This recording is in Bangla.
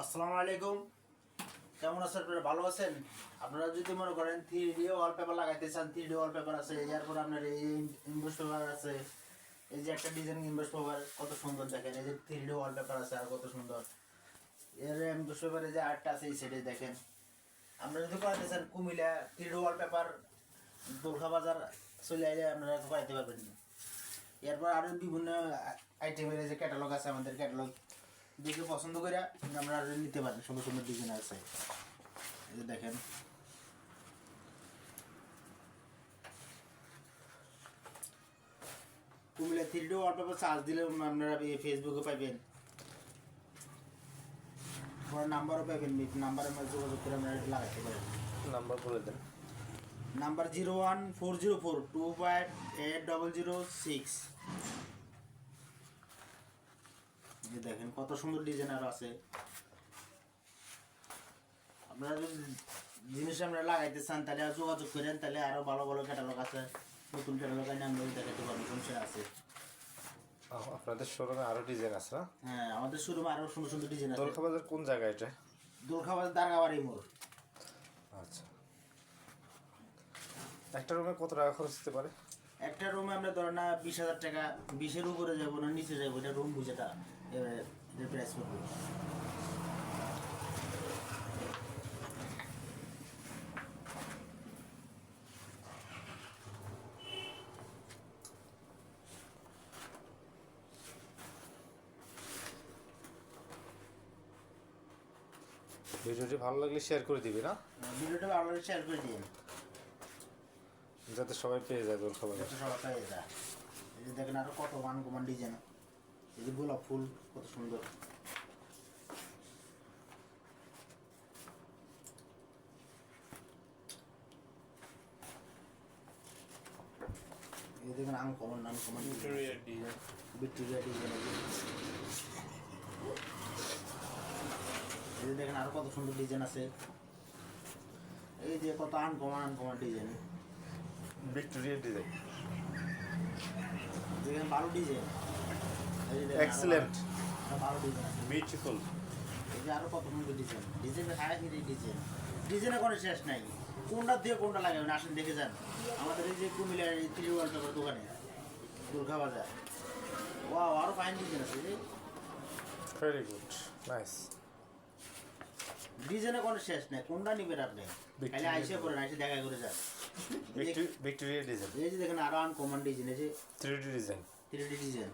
আসসালামু আলাইকুম। কেমন আছেন আপনারা? ভালো আছেন? আপনারা যদি মনে করেন থ্রি ডি ওয়ালপেপার লাগাইতে চান থ্রি ডি ওয়ালপেপার আছে, এরপর আপনার এই ইনভেস পেপার আছে। এই যে একটা ডিজাইন ইনভেস পেপার কত সুন্দর দেখেন। এই যে থ্রি ডি ওয়ালপেপার আছে, আর কত সুন্দর। এর ইনভেস পেপারে যে আর্টটা আছে, এই সাইডে দেখেন। আপনারা যদি করাইতে চান, Comilla three D wallpaper Durga Bazar চলে আইলে আপনারা পাইতে পারবেন। এরপর আরও বিভিন্ন আইটেমের যে ক্যাটালগ আছে, আমাদের ক্যাটালগ দেখে পছন্দ করে আমরা আরও নিতে পারেন সুন্দর সুন্দর ডিজাইন আছে। এই যে দেখেন। Comilla three D wallpaper charge দিলে আপনারা এই ফেসবুকে পাইবেন। আমার নাম্বারও পাইবেন নাম্বারের মধ্যে যোগাযোগ করে আপনারা এটা লাগাইতে পারেন। নাম্বার বলে দেন। Number zero one four zero four two five eight double zero six এই দেখেন কত সুন্দর ডিজাইনার আছে। আপনারা যদি জিনিস আমরা লাগাইতে চান তাহলে আর যোগাযোগ করেন তাহলে আরও ভালো ভালো ক্যাটালগ আছে। নতুন ক্যাটালগ আনি আমরা দেখাতে পারব সমস্যা আছে। আহ, আপনাদের শোরুমে আরও ডিজাইন আছে না? হ্যাঁ আমাদের শোরুমে আরও সুন্দর সুন্দর ডিজাইন আছে। দোলখা বাজার কোন জায়গায় এটা? দোলখাবাজ দারগাবাড়ি মোড়। আচ্ছা। একটা রুমে কত টাকা খরচ হতে পারে? একটা রুমে আমরা ধরেন না বিশ হাজার টাকা বিশের উপরে যাব না নিচে যাব এটা রুম বুঝেটা এবার প্রাইস করব। ভিডিওটি ভালো লাগলে শেয়ার করে দিবি না ভিডিওটা আপনারা শেয়ার করে দিন যাতে সবাই পেয়ে যায় দোলখা বাজার যাতে সবাই পেয়ে যায়। এই যে দেখেন আরও কত মান কমান ডিজাইন এই যে গোলাপ ফুল কত সুন্দর। এই দেখেন আনকমন আনকমন ভিক্টোরিয়া ডিজাইন এই যে দেখেন আরও কত সুন্দর ডিজাইন আছে। এই যে কত uncommon uncommon design Victoria design ভালো ডিজাইন আরও ভালো ডিজাইন বিউটিফুল এই যে আরও কত ডিজাইন ডিজাইন হিরে ডিজাইন ডিজাইনের কোনো শেষ নাই। কোনটা দিয়ে কোনটা লাগাবেন আসেন দেখে যান। আমাদের এই যে কুমিল্লার এই থ্রি ওয়ার্ল্ড দোকানে দুর্গা বাজার। ওয়াও আরও ফাইন ডিজাইন আছে ভেরি গুড নাইস ডিজাইনের কোনো শেষ নাই কোনটা নিবেন আপনি? খালি আইসে করেন আইসে দেখা করে যান। ভিক্টোরিয়া ডিজাইন এই যে দেখেন আরও আনকমন ডিজাইন এই যে three D design three D design